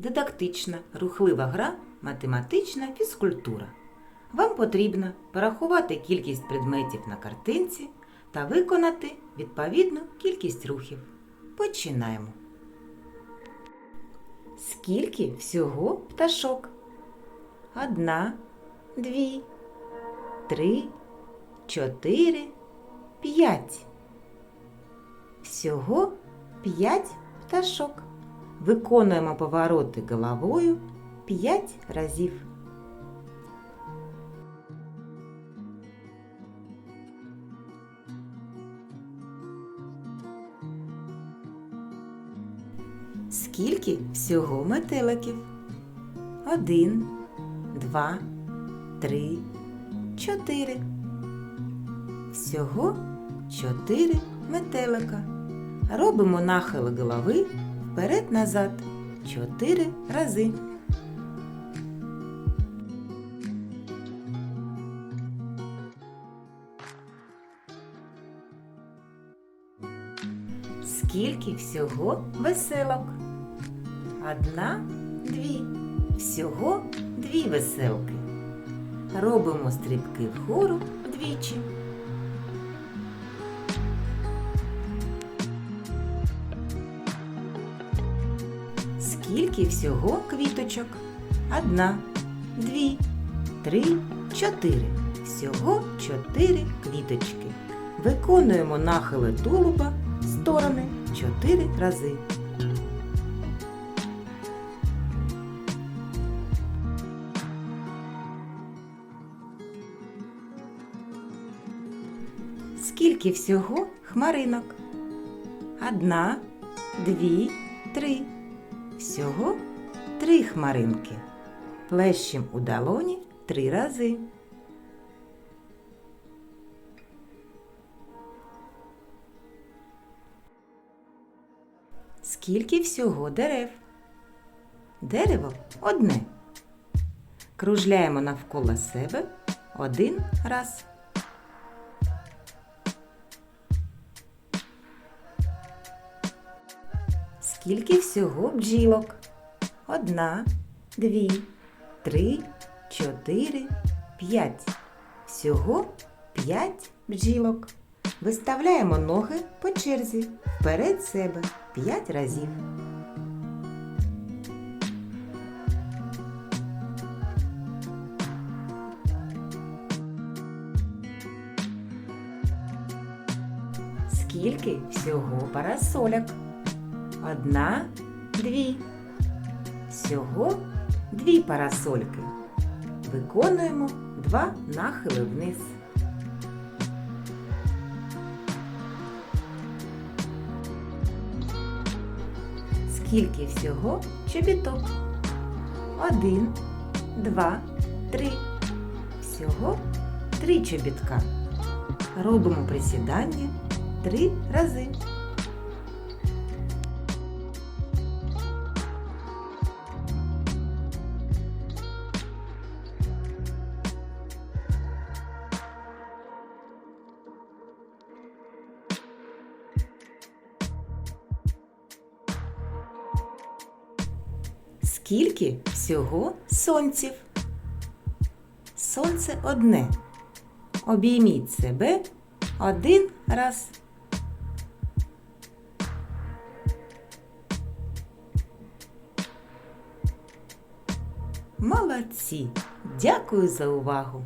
дидактична, рухлива гра, математична фізкультура. Вам потрібно порахувати кількість предметів на картинці та виконати відповідну кількість рухів. Починаємо. Скільки всього пташок? Одна, дві, три, чотири, п'ять. Всього п'ять пташок. Виконуємо повороти головою п'ять разів. Скільки всього метеликів? Один, два, три, чотири. Всього чотири метелика. Робимо нахили голови вперед-назад чотири рази. Скільки всього веселок? Одна, дві. Всього дві веселки. Робимо стрибки вгору двічі. Скільки всього квіточок? Одна, дві, три, чотири. Всього чотири квіточки. Виконуємо нахили тулуба сторони чотири рази. Скільки всього хмаринок? Одна, дві, три. Всього три хмаринки. Плещем у долоні три рази. Скільки всього дерев? Дерево одне. Кружляємо навколо себе один раз. Скільки всього бджілок? Одна, дві, три, чотири, п'ять. Всього п'ять бджілок. Виставляємо ноги по черзі вперед себе п'ять разів. Скільки всього парасоляк? Одна, дві. Всього дві парасольки. Виконуємо два нахили вниз. Скільки всього чобіток? Один, два, три. Всього три чобітка. Робимо присідання три рази. Скільки всього сонців? Сонце одне. Обійміть себе один раз. Молодці! Дякую за увагу!